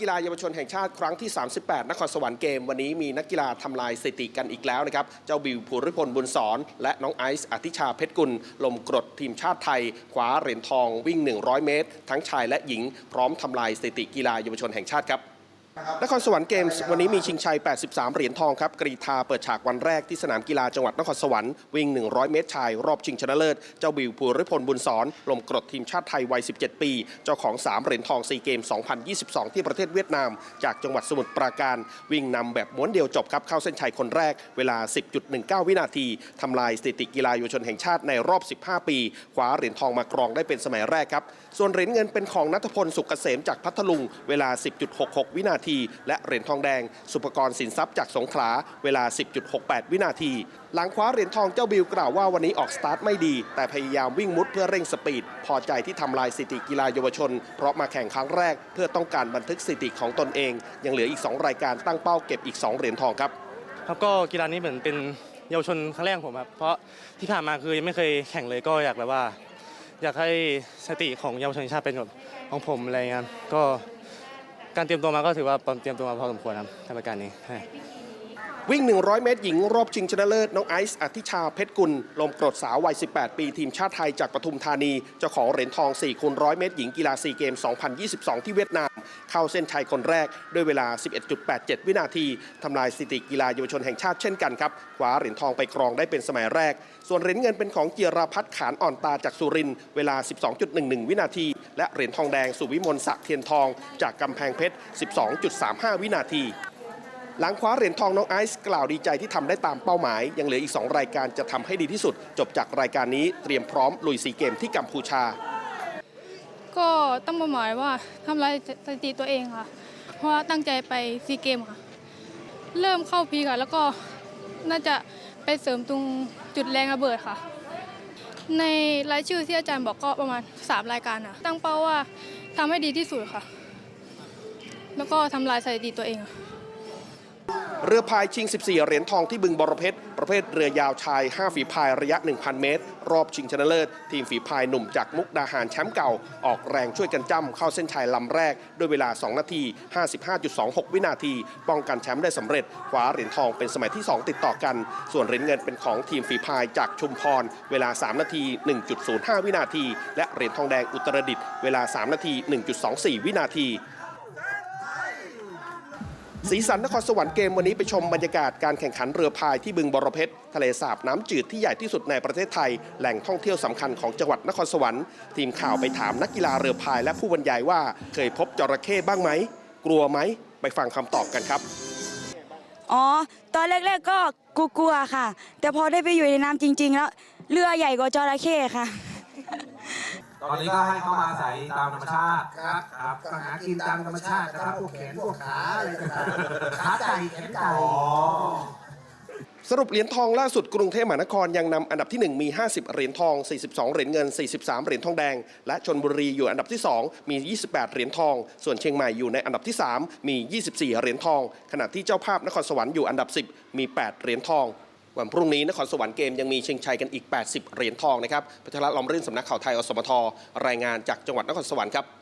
กีฬาเยาวชนแห่งชาติครั้งที่ 38 นครสวรรค์เกม วันนี้มีนักกีฬาทำลายสถิติกันอีกแล้วนะครับ เจ้าบิวภูริพลบุญสอนและน้องไอซ์อธิชาเพชรกุล ลมกรดทีมชาติไทยคว้าเหรียญทองวิ่ง 100 เมตร ทั้งชายและหญิง พร้อมทำลายสถิติกีฬาเยาวชนแห่งชาติครับ นครสวรรค์เกมส์วันนี้มีชิงชัย 83 เหรียญทองครับ กรีธาเปิดฉากวันแรกที่สนามกีฬาจังหวัดนครสวรรค์วิ่ง 100 เมตรชาย รอบชิงชนะเลิศ เจ้าบิวภูริพลบุญสอนลมกรดทีมชาติไทยวัย 17 ปี เจ้าของ 3 เหรียญทอง4เกม 2022 ที่ประเทศเวียดนาม จากจังหวัดสมุทรปราการ วิ่งนำแบบม้วนเดียวจบครับเข้าเส้นชัยคนแรก เวลา 10.19 วินาทีทำลายสถิติกีฬาเยาวชนแห่งชาติในรอบ 15 ปีคว้าเหรียญทองมากรองได้เป็นสมัยแรกครับส่วนเหรียญเงินเป็นของนัทพลสุกเกษมจากพัทลุงเวลา 10.66 วินาทีและเหรียญทองแดง สุภกรสินทรัพย์จากสงขลา เวลา 10.68 วินาที หลังคว้าเหรียญทองเจ้าบิวกล่าวว่าวันนี้ออกสตาร์ทไม่ดี แต่พยายามวิ่งมุดเพื่อเร่งสปีด พอใจที่ทำลายสถิติกีฬาเยาวชน เพราะมาแข่งครั้งแรก เพื่อต้องการบันทึกสถิติของตนเอง ยังเหลืออีก 2 รายการตั้งเป้าเก็บอีก 2 เหรียญทองครับครับก็กีฬานี้เหมือนเป็นเยาวชนครั้งแรกของผมครับเพราะที่ผ่านมาคือยังไม่เคยแข่งเลยก็อยากแบบว่า อยากให้สติของเยาวชนชาติเป็นแบบของผมอะไรเงี้ยก็ การเตรียมตัวมาก็ถือว่าเตรียมตัวมาพอสมควรครับทำรายการนี้ วิ่ง 100 เมตรหญิง รอบชิงชนะเลิศน้องไอซ์อธิชาเพชรกุล ลมกรดสาววัย 18 ปีทีมชาติไทยจากปทุมธานี เจ้าของเหรียญทอง4คูณ100 เมตรหญิงกีฬาซีเกม 2022 ที่เวียดนาม เข้าเส้นชัยคนแรกด้วยเวลา 11.87 วินาทีทำลายสถิติกีฬาเยาวชนแห่งชาติเช่นกันครับคว้าเหรียญทองไปครองได้เป็นสมัยแรก ส่วนเหรียญเงินเป็นของเกียราพัฒน์ขานอ่อนตาจากสุรินเวลา 12.11 วินาที และเหรียญทองแดงสุวิมลศักดิ์เทียนทอง จากกำแพงเพชร 12.35 วินาทีหลังคว้าเหรียญทองน้องไอซ์กล่าวดีใจที่ทำได้ตามเป้าหมาย ยังเหลืออีก 2 รายการจะทำให้ดีที่สุด จบจากรายการนี้เตรียมพร้อมลุยซีเกมที่กัมพูชา ก็ตั้งเป้าหมายว่าทำลายสถิติตัวเองค่ะ เพราะว่าตั้งใจไปซีเกมค่ะ เริ่มเข้าพีค่ะ แล้วก็น่าจะไปเสริมตรงจุดแรงระเบิดค่ะ ในรายชื่อที่อาจารย์บอกก็ประมาณ 3 รายการค่ะตั้งเป้าว่าทำให้ดีที่สุดค่ะ แล้วก็ทำลายสถิติตัวเองค่ะ เรือพายชิง 14 เหรียญทองที่บึงบรเพชร ประเภทเรือยาวชาย 5 ฝีพายระยะ 1,000 เมตร รอบชิงชนะเลิศ ทีมฝีพายหนุ่มจากมุกดาหารแชมป์เก่า ออกแรงช่วยกันจ้ำเข้าเส้นชัยลำแรก ด้วยเวลา 2 นาที 55.26 วินาที ป้องกันแชมป์ได้สำเร็จคว้าเหรียญทองเป็นสมัยที่ 2 ติดต่อกัน ส่วนเหรียญเงินเป็นของทีมฝีพายจากชุมพร เวลา 3 นาที 1.05 วินาที และเหรียญทองแดงอุตรดิตถ์เวลา 3 นาที 1.24 วินาที สีสันนครสวรรค์เกมวันนี้ไปชมบรรยากาศการแข่งขันเรือพายที่บึงบรเพชรทะเลสาบน้ำจืดที่ใหญ่ที่สุดในประเทศไทย แหล่งท่องเที่ยวสำคัญของจังหวัดนครสวรรค์ทีมข่าวไปถามนักกีฬาเรือพายและผู้บรรยายว่าเคยพบจระเข้บ้างไหม กลัวไหมไปฟังคำตอบกันครับอ๋อ ตอนแรกๆก็กลัวๆค่ะ แต่พอได้ไปอยู่ในน้ำจริง ๆ แล้วเรือใหญ่กว่าจระเข้ค่ะ ตอนนี้ก็ให้เขามาอาศัยตามธรรมชาติ ครับครับก็หากินตามธรรมชาตินะครับพวกแขนพวกขาอะไรต่างๆขาไก่แขนไก่สรุปเหรียญทองล่าสุดกรุงเทพมหานครยังนำอันดับที่ 1 มี 50 เหรียญทอง 42 เหรียญเงิน 43 เหรียญทองแดง และชนบุรีอยู่อันดับที่ 2 มี 28 เหรียญทอง ส่วนเชียงใหม่อยู่ในอันดับที่ 3 มี 24 เหรียญทอง ขณะที่เจ้าภาพนครสวรรค์อยู่อันดับ 10 มี 8 เหรียญทอง วันพรุ่งนี้นครสวรรค์เกมยังมีชิงชัยกันอีก 80 เหรียญทองนะครับพัชรลอมรื่นสำนักข่าวไทยอสมทรายงานจากจังหวัดนครสวรรค์ครับ